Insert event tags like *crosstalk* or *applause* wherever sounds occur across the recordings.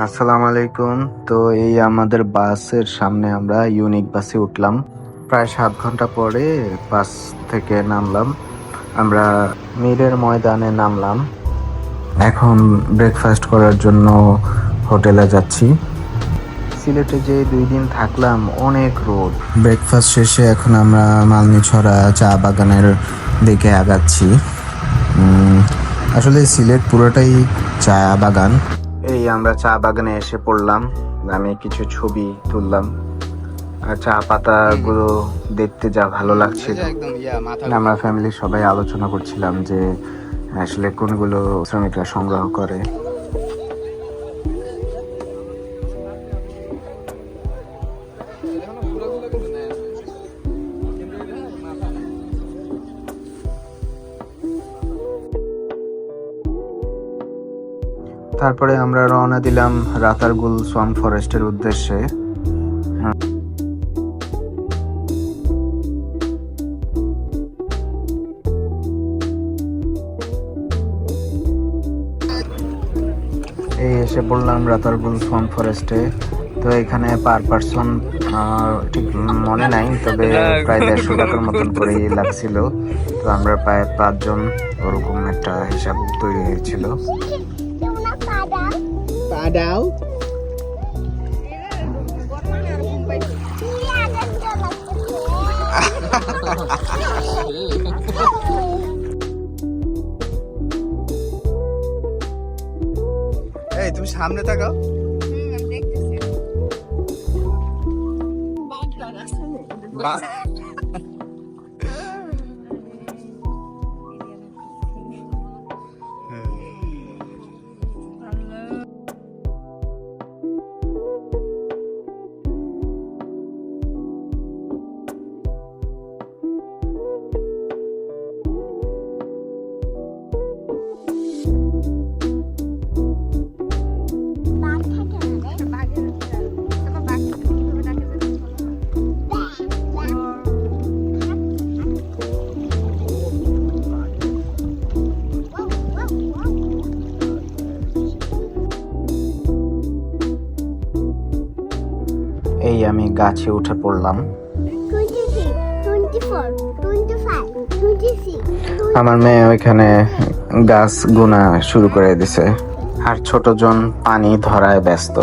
আসসালামু আলাইকুম। তো এই আমাদের বাসের সামনে আমরা ইউনিক বাসে উঠলাম। প্রায় সাত ঘণ্টা পরে বাস থেকে নামলাম। আমরা মিরের ময়দানে নামলাম। এখন ব্রেকফাস্ট করার জন্য হোটেলে যাচ্ছি। সিলেটে যে দুই দিন থাকলাম, অনেক রোদ। ব্রেকফাস্ট শেষে এখন আমরা মালনীছড়া চা বাগানের দিকে আগাচ্ছি। আসলে সিলেট পুরোটাই চা বাগান। আমরা চা বাগানে এসে পড়লাম। আমি কিছু ছবি তুললাম। আর চা পাতাগুলো দেখতে যা ভালো লাগছিল। আমরা ফ্যামিলির সবাই আলোচনা করছিলাম যে আসলে কোনগুলো শ্রমিকরা সংগ্রহ করে। তারপরে আমরা রওনা দিলাম রাতারগুল সোয়াম ফরেস্টের উদ্দেশ্যে। এই এসে পড়লাম রাতারগুল সোয়াম ফরেস্টে। তো এখানে পার পারসন ঠিক মনে নাই তবে প্রায় দেড়শো টাকার মতন করেই লাগছিল। তো আমরা প্রায় পাঁচজন ওরকম একটা হিসাব তৈরি হয়েছিল। পাডাও *laughs* এই তুমি সামনে তাকাও। বা- আমি গাছে উঠে পড়লাম। 26, 24, 25, 26, আমার মেয়ে ওইখানে গাছ গোনা শুরু করে দিছে। আর ছোট জন পানি ধরায় ব্যস্ত।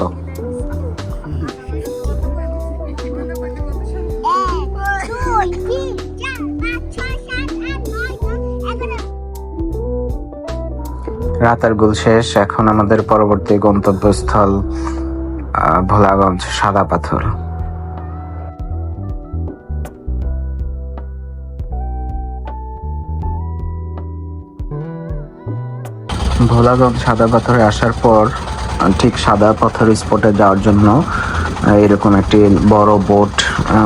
রাতার গুল শেষ এখন আমাদের পরবর্তী গন্তব্যস্থল ভোলাগঞ্জ সাদা পাথর। ভোলাগঞ্জ সাদা পাথরে আসার পর ঠিক সাদা পাথর স্পটে যাওয়ার জন্য এরকম একটি বড় বোট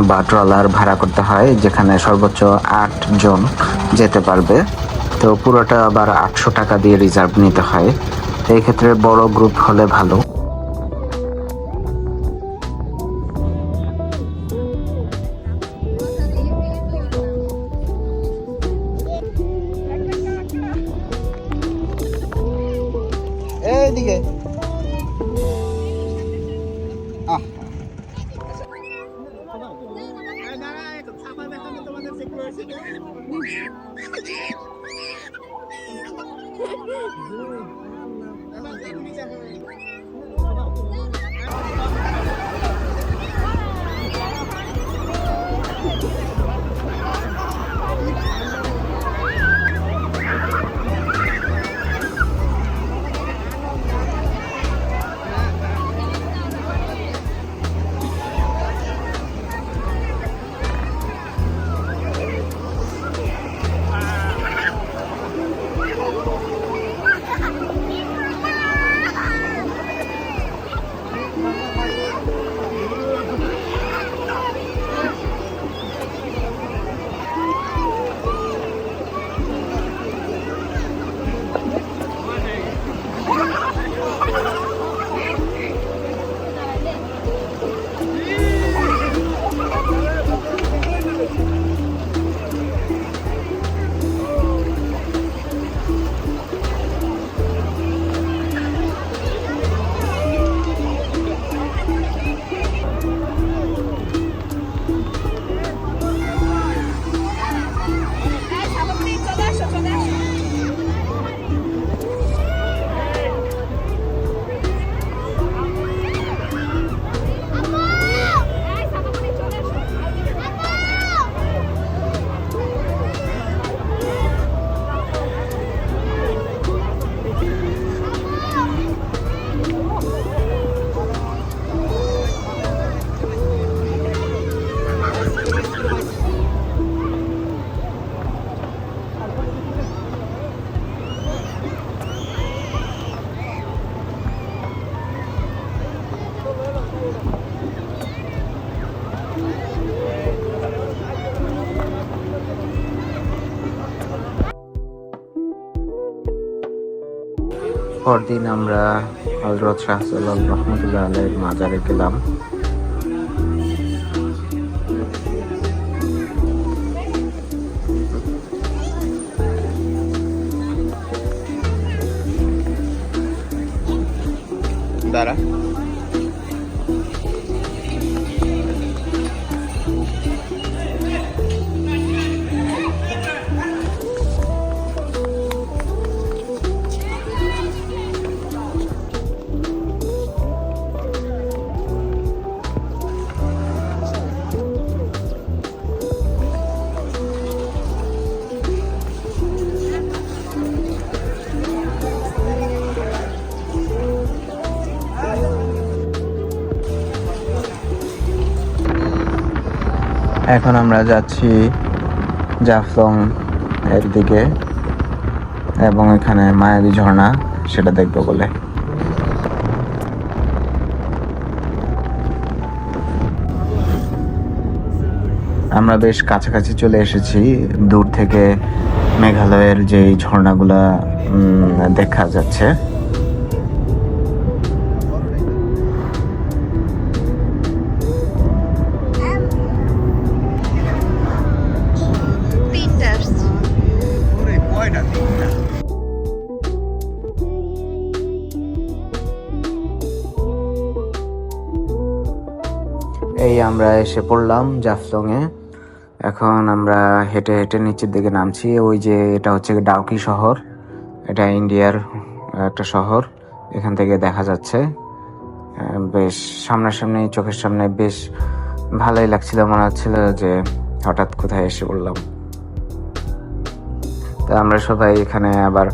বা ট্রলার ভাড়া করতে হয়, যেখানে সর্বোচ্চ আট জন যেতে পারবে। তো পুরোটা আবার আটশো টাকা দিয়ে রিজার্ভ নিতে হয়। এই ক্ষেত্রে বড় গ্রুপ হলে ভালো। এইদিকে আহ। পরদিন আমরা হজরত শাহসাল্লাম রহমতুল্লাহ আলের মাজারে গেলাম। দাঁড়া। এখন আমরা যাচ্ছি জাফলং এর দিকে এবং এখানে মায়াবী ঝর্ণা, সেটা দেখব বলে। আমরা বেশ কাছাকাছি চলে এসেছি। দূর থেকে মেঘালয়ের যে ঝর্ণাগুলা দেখা যাচ্ছে। এই আমরা এসে পড়লাম জাফলং এ এখন আমরা হেঁটে হেঁটে নিচের দিকে নামছি। ওই যে এটা হচ্ছে ডাউকি শহর। এটা ইন্ডিয়ার একটা শহর। এখান থেকে দেখা যাচ্ছে। বেশ সামনাসামনি চোখের সামনে বেশ ভালোই লাগছিল। মনে হচ্ছিল যে হঠাৎ কোথায় এসে পড়লাম। তা আমরা সবাই এখানে আবার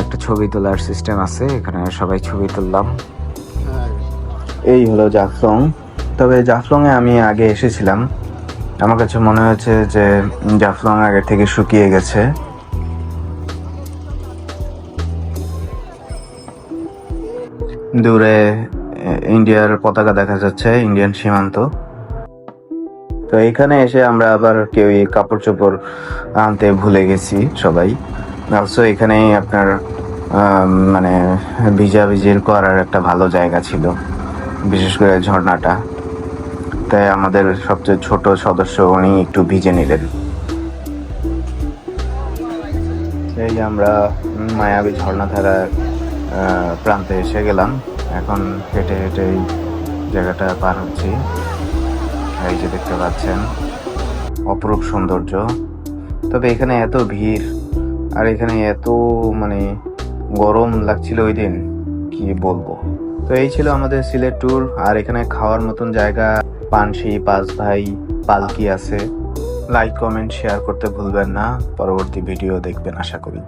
একটা ছবি তোলার সিস্টেম আছে। এখানে সবাই ছবি তুললাম। এই হলো জাফলং। তবে জাফলং এ আমি আগে এসেছিলাম। আমার কাছে মনে হয়েছে যে জাফলং আগে থেকে শুকিয়ে গেছে। দূরে ইন্ডিয়ার পতাকা দেখা যাচ্ছে, ইন্ডিয়ান সীমান্ত। তো এখানে এসে আমরা আবার কেউ কাপড় চোপড় আনতে ভুলে গেছি সবাই। অলসো এখানে আপনার মানে ভিজা ভিজির করার একটা ভালো জায়গা ছিল। বিশেষ করে ঝর্ণাটা। তাই আমাদের সবচেয়ে ছোট সদস্য উনি একটু ভিজে নিলেন। এই যে আমরা মায়াবী ঝর্ণাধারা প্রান্তে এসে গেলাম। এখন হেঁটে হেঁটে এই জায়গাটা পার হচ্ছি। এই যে দেখতে পাচ্ছেন, অপরূপ সৌন্দর্য। তবে এখানে এত ভিড়, আর এখানে এত মানে গরম লাগছিল ওই দিন, কি বলব? তো এই ছিল আমাদের সিলেট ট্যুর, আর এখানে খাওয়ার মতন জায়গা। পানসি পাঁচ ভাই, পালকি আছে। লাইক কমেন্ট শেয়ার করতে ভুলবেন না। পরবর্তী ভিডিও দেখবেন, আশা করি।